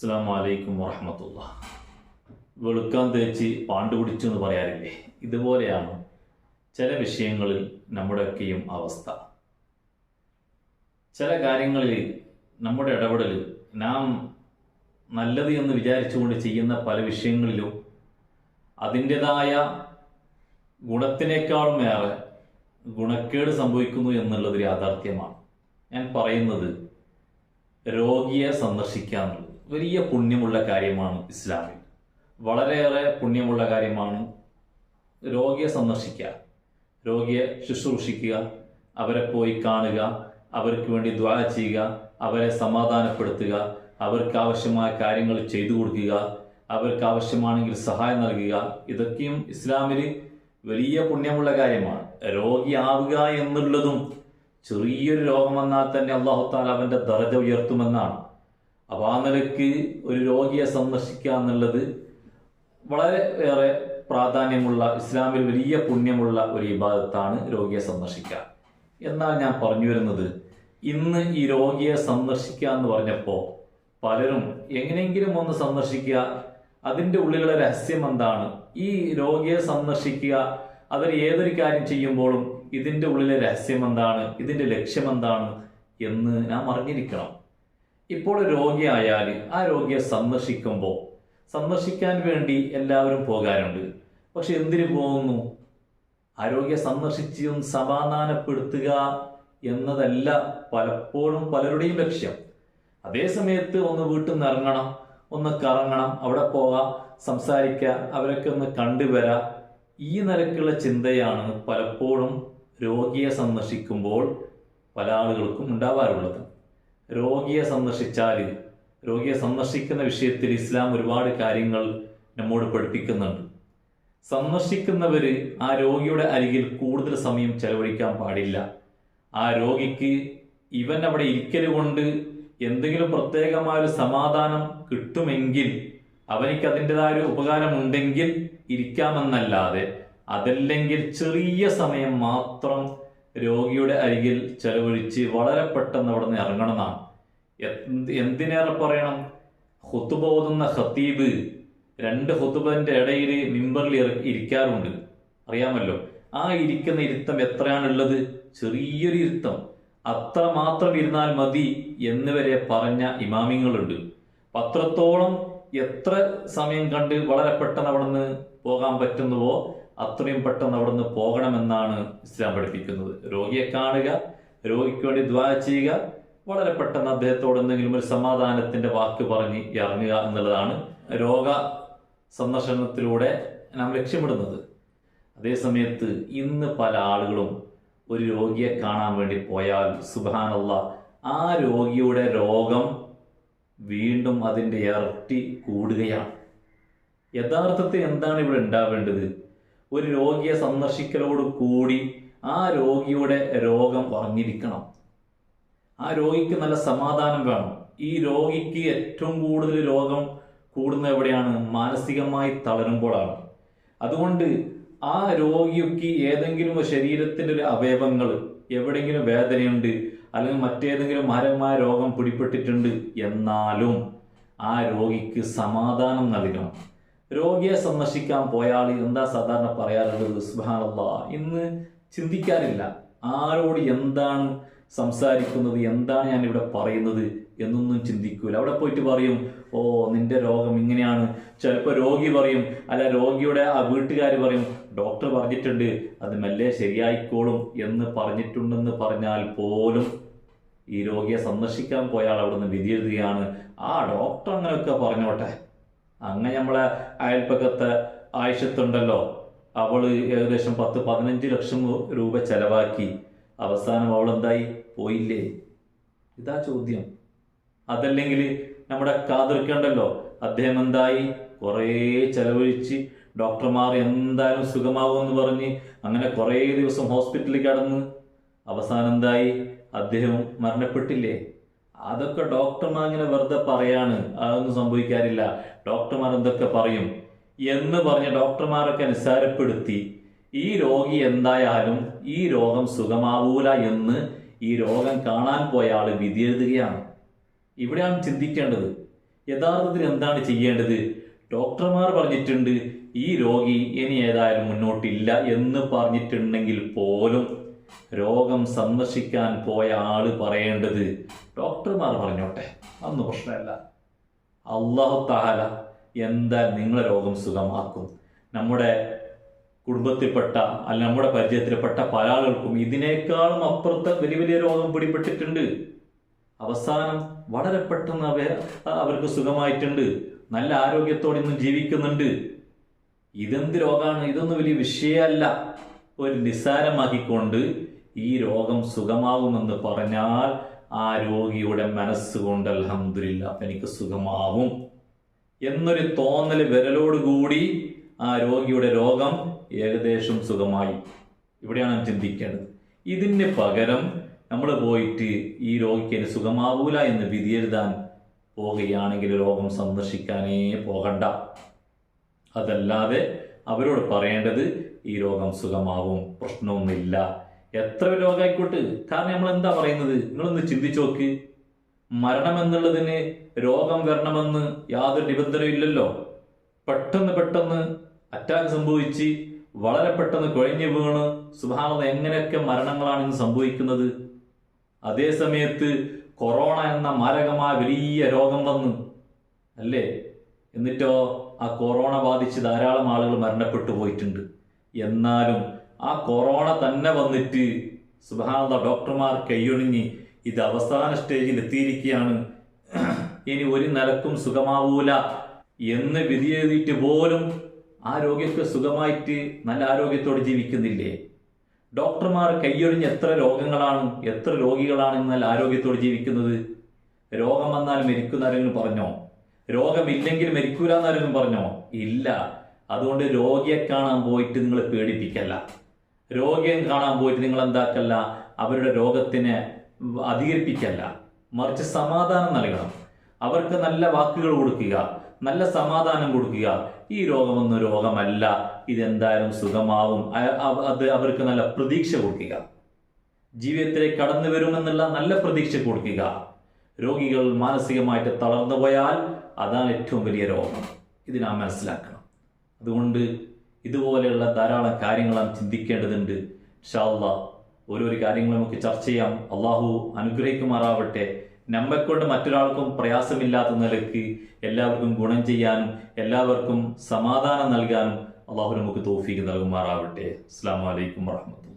അസ്സാം വലൈക്കും വറഹമത്തുള്ള. വെളുക്കാൻ തേച്ച് പാണ്ട് പിടിച്ചു എന്ന് പറയാറില്ലേ? ഇതുപോലെയാണ് ചില വിഷയങ്ങളിൽ നമ്മുടെയൊക്കെയും അവസ്ഥ. ചില കാര്യങ്ങളിൽ നമ്മുടെ ഇടപെടൽ നാം നല്ലത് എന്ന് വിചാരിച്ചുകൊണ്ട് ചെയ്യുന്ന പല വിഷയങ്ങളിലും അതിന്റെതായ ഗുണത്തിനേക്കാളും ഏറെ ഗുണക്കേട് സംഭവിക്കുന്നു എന്നുള്ളത് യാഥാർത്ഥ്യമാണ്. ഞാൻ പറയുന്നത് രോഗിയെ സന്ദർശിക്കുക എന്നുള്ളത്. വലിയ പുണ്യമുള്ള കാര്യമാണ് ഇസ്ലാമിൽ. വളരെയേറെ പുണ്യമുള്ള കാര്യമാണ് രോഗിയെ സന്ദർശിക്കുക രോഗിയെ ശുശ്രൂഷിക്കുക അവരെ പോയി കാണുക അവർക്ക് വേണ്ടി ദ്വാ ചെയ്യുക അവരെ സമാധാനപ്പെടുത്തുക അവർക്ക് ആവശ്യമായ കാര്യങ്ങൾ ചെയ്തു കൊടുക്കുക അവർക്ക് ആവശ്യമാണെങ്കിൽ സഹായം നൽകുക ഇതൊക്കെയും ഇസ്ലാമിൽ വലിയ പുണ്യമുള്ള കാര്യമാണ്. രോഗിയാവുക എന്നുള്ളതും ചെറിയൊരു രോഗം വന്നാൽ തന്നെ അള്ളാഹുത്താൽ അവന്റെ ദറജ ഉയർത്തുമെന്നാണ്. അപ്പോൾ ആ നിലയ്ക്ക് ഒരു രോഗിയെ സന്ദർശിക്കുക എന്നുള്ളത് വളരെ ഏറെ പ്രാധാന്യമുള്ള ഇസ്ലാമിൽ വലിയ പുണ്യമുള്ള ഒരു ഇബാദത്താണ് രോഗിയെ സന്ദർശിക്കുക. എന്നാൽ ഞാൻ പറഞ്ഞു വരുന്നത് ഇന്ന് ഈ രോഗിയെ സന്ദർശിക്കുക എന്ന് പറഞ്ഞപ്പോൾ പലരും എങ്ങനെയെങ്കിലും ഒന്ന് സന്ദർശിക്കുക അതിന്റെ ഉള്ളിലുള്ള രഹസ്യം എന്താണ്? ഈ രോഗിയെ സന്ദർശിക്കുക അവർ ഏതൊരു കാര്യം ചെയ്യുമ്പോഴും ഇതിന്റെ ഉള്ളിലെ രഹസ്യം എന്താണ്? ഇതിന്റെ ലക്ഷ്യം എന്താണ്? എന്ന് നാം അറിഞ്ഞിരിക്കണം. ഇപ്പോൾ രോഗിയായാൽ ആ രോഗിയെ സന്ദർശിക്കുമ്പോൾ സന്ദർശിക്കാൻ വേണ്ടി എല്ലാവരും പോകാറുണ്ട്. പക്ഷെ എന്തിനു പോകുന്നു? ആരോഗ്യ സന്ദർശിച്ചും സമാധാനപ്പെടുത്തുക എന്നതല്ല പലപ്പോഴും പലരുടെയും ലക്ഷ്യം. അതേ സമയത്ത് ഒന്ന് വീട്ടിൽ നിന്ന് ഇറങ്ങണം ഒന്ന് കറങ്ങണം അവിടെ പോകാം സംസാരിക്കുക അവരൊക്കെ ഒന്ന് കണ്ടുവരാം. ഈ നിലക്കുള്ള ചിന്തയാണ് പലപ്പോഴും രോഗിയെ സന്ദർശിക്കുമ്പോൾ പല ആളുകൾക്കും ഉണ്ടാവാറുള്ളത്. രോഗിയെ സന്ദർശിച്ചാൽ രോഗിയെ സന്ദർശിക്കുന്ന വിഷയത്തിൽ ഇസ്ലാം ഒരുപാട് കാര്യങ്ങൾ നമ്മോട് പഠിപ്പിക്കുന്നുണ്ട്. സന്ദർശിക്കുന്നവര് ആ രോഗിയുടെ അരികിൽ കൂടുതൽ സമയം ചെലവഴിക്കാൻ പാടില്ല. ആ രോഗിക്ക് ഇവൻ അവിടെ ഇരിക്കൽ കൊണ്ട് എന്തെങ്കിലും പ്രത്യേകമായ ഒരു സമാധാനം കിട്ടുമെങ്കിൽ അവനിക്ക് അതിന്റെതായ ഒരു ഉപകാരമുണ്ടെങ്കിൽ ഇരിക്കാമെന്നല്ലാതെ അതല്ലെങ്കിൽ ചെറിയ സമയം മാത്രം രോഗിയുടെ അരികിൽ ചെലവഴിച്ച് വളരെ പെട്ടെന്ന് അവിടെ നിന്ന് ഇറങ്ങണമെന്നാണ്. എന്ത് എന്തിനേറെ പറയണം? ഹുത്തുബ ഓതുന്ന ഖത്തീബ് രണ്ട് ഹുത്തുബന്റെ ഇടയിൽ മിമ്പറിൽ ഇരിക്കാറുണ്ട്. അറിയാമല്ലോ? ആ ഇരിക്കുന്ന ഇരുത്തം എത്രയാണുള്ളത്? ചെറിയൊരു ഇരുത്തം. അത്ര മാത്രം ഇരുന്നാൽ മതി എന്ന് വരെ പറഞ്ഞ ഇമാമിങ്ങളുണ്ട്. പത്രത്തോളം എത്ര സമയം കണ്ട് വളരെ പെട്ടെന്ന് അവിടെ നിന്ന് പോകാൻ പറ്റുന്നുവോ? അത്രയും പെട്ടെന്ന് അവിടെ നിന്ന് പോകണമെന്നാണ് ഇസ്ലാം പഠിപ്പിക്കുന്നത്. രോഗിയെ കാണുക രോഗിക്ക് വേണ്ടി ദ്വാ ചെയ്യുക വളരെ പെട്ടെന്ന് അദ്ദേഹത്തോട് എന്തെങ്കിലും ഒരു സമാധാനത്തിന്റെ വാക്ക് പറഞ്ഞ് ഇറങ്ങുക എന്നുള്ളതാണ് രോഗ സന്ദർശനത്തിലൂടെ നാം ലക്ഷ്യമിടുന്നത്. അതേസമയത്ത് ഇന്ന് പല ആളുകളും ഒരു രോഗിയെ കാണാൻ വേണ്ടി പോയാൽ സുബാനുള്ള ആ രോഗിയുടെ രോഗം വീണ്ടും അതിന്റെ ഇരട്ടി കൂടുകയാണ്. യഥാർത്ഥത്തിൽ എന്താണ് ഇവിടെ ഉണ്ടാവേണ്ടത്? ഒരു രോഗിയെ സന്ദർശിക്കലോട് കൂടി ആ രോഗിയുടെ രോഗം പറഞ്ഞിരിക്കണം. ആ രോഗിക്ക് നല്ല സമാധാനം വേണം. ഈ രോഗിക്ക് ഏറ്റവും കൂടുതൽ രോഗം കൂടുന്ന എവിടെയാണ്? മാനസികമായി തളരുമ്പോഴാണ്. അതുകൊണ്ട് ആ രോഗിക്ക് ഏതെങ്കിലും ശരീരത്തിന്റെ ഒരു അവയവങ്ങൾ എവിടെയെങ്കിലും വേദനയുണ്ട് അല്ലെങ്കിൽ മറ്റേതെങ്കിലും മാരകമായ രോഗം പിടിപെട്ടിട്ടുണ്ട് എന്നാലും ആ രോഗിക്ക് സമാധാനം നൽകണം. രോഗിയെ സന്ദർശിക്കാൻ പോയാൽ എന്താ സാധാരണ പറയാറുള്ളത്? സുബാനല്ല ഇന്ന് ചിന്തിക്കാറില്ല ആരോട് എന്താണ് സംസാരിക്കുന്നത്? എന്താണ് ഞാൻ ഇവിടെ പറയുന്നത്? എന്നൊന്നും ചിന്തിക്കൂല. അവിടെ പോയിട്ട് പറയും ഓ നിന്റെ രോഗം ഇങ്ങനെയാണ്. ചിലപ്പോൾ രോഗി പറയും അല്ല രോഗിയുടെ ആ വീട്ടുകാർ പറയും ഡോക്ടർ പറഞ്ഞിട്ടുണ്ട് അത് മെല്ലെ ശരിയായിക്കോളും എന്ന് പറഞ്ഞിട്ടുണ്ടെന്ന് പറഞ്ഞാൽ പോലും ഈ രോഗിയെ സന്ദർശിക്കാൻ പോയാൽ അവിടെ നിന്ന് വിധിയെഴുതുകയാണ് ആ ഡോക്ടർ അങ്ങനെയൊക്കെ പറഞ്ഞോട്ടെ. അങ്ങനെ നമ്മളെ അയൽപ്പക്കത്തെ ആയിഷത്തുണ്ടല്ലോ അവൾ ഏകദേശം പത്ത് പതിനഞ്ച് ലക്ഷം രൂപ ചെലവാക്കി. അവസാനം അവൾ എന്തായി പോയില്ലേ? ഇതാ ചോദ്യം. അതല്ലെങ്കിൽ നമ്മുടെ കാതിർക്കണ്ടല്ലോ അദ്ദേഹം എന്തായി? കുറേ ചെലവഴിച്ച് ഡോക്ടർമാർ എന്തായാലും സുഖമാവുമെന്ന് പറഞ്ഞ് അങ്ങനെ കുറേ ദിവസം ഹോസ്പിറ്റലിൽ കടന്ന്. അവസാനം എന്തായി? അദ്ദേഹം മരണപ്പെട്ടില്ലേ? അതൊക്കെ ഡോക്ടർമാർ ഇങ്ങനെ വെറുതെ പറയാണ്. അതൊന്നും സംഭവിക്കാറില്ല. ഡോക്ടർമാർ എന്തൊക്കെ പറയും? എന്ന് പറഞ്ഞ ഡോക്ടർമാരൊക്കെ നിസ്സാരപ്പെടുത്തി ഈ രോഗി എന്തായാലും ഈ രോഗം സുഖമാവൂല എന്ന് ഈ രോഗം കാണാൻ പോയ ആൾ വിധിയെഴുതുകയാണ് ഇവിടെയാണ് ചിന്തിക്കേണ്ടത്. യഥാർത്ഥത്തിൽ എന്താണ് ചെയ്യേണ്ടത്? ഡോക്ടർമാർ പറഞ്ഞിട്ടുണ്ട് ഈ രോഗി ഇനി ഏതായാലും മുന്നോട്ടില്ല എന്ന് പറഞ്ഞിട്ടുണ്ടെങ്കിൽ പോലും രോഗം സന്ദർശിക്കാൻ പോയ ആൾ പറയേണ്ടത് ഡോക്ടർമാർ പറഞ്ഞോട്ടെ? അന്ന് പ്രശ്നമല്ല. അള്ളാഹു താല എന്താ നിങ്ങളെ രോഗം സുഖമാക്കും നമ്മുടെ കുടുംബത്തിൽപ്പെട്ട അല്ല നമ്മുടെ പരിചയത്തിൽപ്പെട്ട പല ആളുകൾക്കും ഇതിനേക്കാളും അപ്പുറത്തെ വലിയ വലിയ രോഗം പിടിപെട്ടിട്ടുണ്ട്. അവസാനം വളരെ പെട്ടെന്ന് അവ അവർക്ക് സുഖമായിട്ടുണ്ട്. നല്ല ആരോഗ്യത്തോടെ ഇന്ന് ജീവിക്കുന്നുണ്ട്. ഇതെന്ത് രോഗമാണ്? ഇതൊന്നും വലിയ വിഷയമല്ല. ഒരു നിസ്സാരമാക്കിക്കൊണ്ട് ഈ രോഗം സുഖമാവുമെന്ന് പറഞ്ഞാൽ ആ രോഗിയുടെ മനസ്സുകൊണ്ട് അലഹമില്ല എനിക്ക് സുഖമാവും. എന്നൊരു തോന്നൽ വിരലോടുകൂടി ആ രോഗിയുടെ രോഗം ഏകദേശം സുഖമായി. ഇവിടെയാണ് നാം ചിന്തിക്കേണ്ടത്. ഇതിന് പകരം നമ്മൾ പോയിട്ട് ഈ രോഗിക്ക് സുഖമാവൂല എന്ന് വിധിയെഴുതാൻ പോവുകയാണെങ്കിൽ രോഗം സന്ദർശിക്കാനേ പോകണ്ട. അതല്ലാതെ അവരോട് പറയേണ്ടത് ഈ രോഗം സുഖമാവും പ്രശ്നമൊന്നുമില്ല. എത്ര രോഗമായിക്കോട്ടെ കാരണം നമ്മൾ എന്താ പറയുന്നത്? നിങ്ങളൊന്ന് ചിന്തിച്ചു നോക്ക്. മരണം എന്നുള്ളതിന് രോഗം വരണമെന്ന് യാതൊരു നിബന്ധനയും ഇല്ലല്ലോ. പെട്ടെന്ന് പെട്ടെന്ന് അറ്റാക്ക് സംഭവിച്ച് വളരെ പെട്ടെന്ന് കുഴഞ്ഞു വീണ് സുഭാവത എങ്ങനെയൊക്കെ മരണങ്ങളാണ് ഇന്ന് സംഭവിക്കുന്നത്? അതേ സമയത്ത് കൊറോണ എന്ന മാരകമായ വലിയ രോഗം വന്ന്. അല്ലേ? എന്നിട്ടോ ആ കൊറോണ ബാധിച്ച് ധാരാളം ആളുകൾ മരണപ്പെട്ടു പോയിട്ടുണ്ട്. എന്നാലും ആ കൊറോണ തന്നെ വന്നിട്ട് സുഭാവത ഡോക്ടർമാർ കൈയൊഴിഞ്ഞ് ഇത് അവസാന സ്റ്റേജിൽ എത്തിയിരിക്കുകയാണ്. ഇനി ഒരു നിലക്കും സുഖമാവൂല എന്ന് വിധിയെഴുതിയിട്ട് പോലും ആ സുഖമായിട്ട് നല്ല ആരോഗ്യത്തോടെ ജീവിക്കുന്നില്ലേ? ഡോക്ടർമാർ കൈയൊഴിഞ്ഞ് എത്ര രോഗങ്ങളാണ് എത്ര രോഗികളാണ് എന്നാൽ ആരോഗ്യത്തോടെ ജീവിക്കുന്നത്? രോഗം വന്നാൽ മരിക്കുന്ന ആരെങ്കിലും പറഞ്ഞോ? രോഗമില്ലെങ്കിൽ മരിക്കൂല എന്നാരെങ്കിലും പറഞ്ഞോ? ഇല്ല. അതുകൊണ്ട് രോഗിയെ കാണാൻ പോയിട്ട് നിങ്ങൾ പേടിപ്പിക്കല്ല. രോഗിയെ കാണാൻ പോയിട്ട് നിങ്ങൾ എന്താക്കല്ല? അവരുടെ രോഗത്തിനെ അധികരിപ്പിക്കല്ല. മറിച്ച് സമാധാനം നൽകണം. അവർക്ക് നല്ല വാക്കുകൾ കൊടുക്കുക. നല്ല സമാധാനം കൊടുക്കുക. ഈ രോഗമൊന്നും രോഗമല്ല. ഇതെന്തായാലും സുഖമാവും. അത് അവർക്ക് നല്ല പ്രതീക്ഷ കൊടുക്കുക. ജീവിതത്തിലേക്ക് കടന്നു വരുമെന്നുള്ള നല്ല പ്രതീക്ഷ കൊടുക്കുക. രോഗികൾ മാനസികമായിട്ട് തളർന്നു പോയാൽ അതാണ് ഏറ്റവും വലിയ രോഗം. ഇത് നാം മനസ്സിലാക്കണം. അതുകൊണ്ട് ഇതുപോലെയുള്ള ധാരാളം കാര്യങ്ങൾ നാം ചിന്തിക്കേണ്ടതുണ്ട് ഷാള്ള ഓരോരോ കാര്യങ്ങൾ നമുക്ക് ചർച്ച ചെയ്യാം. അള്ളാഹു അനുഗ്രഹിക്കുമാറാവട്ടെ. നമ്മെക്കൊണ്ട് മറ്റൊരാൾക്കും പ്രയാസമില്ലാത്ത നിലയ്ക്ക് എല്ലാവർക്കും ഗുണം ചെയ്യാനും എല്ലാവർക്കും സമാധാനം നൽകാനും അള്ളാഹു നമുക്ക് തോഫീക്ക് നൽകുമാറാവട്ടെ. അസ്സാം വലൈക്കും വാഹമത്തുള്ള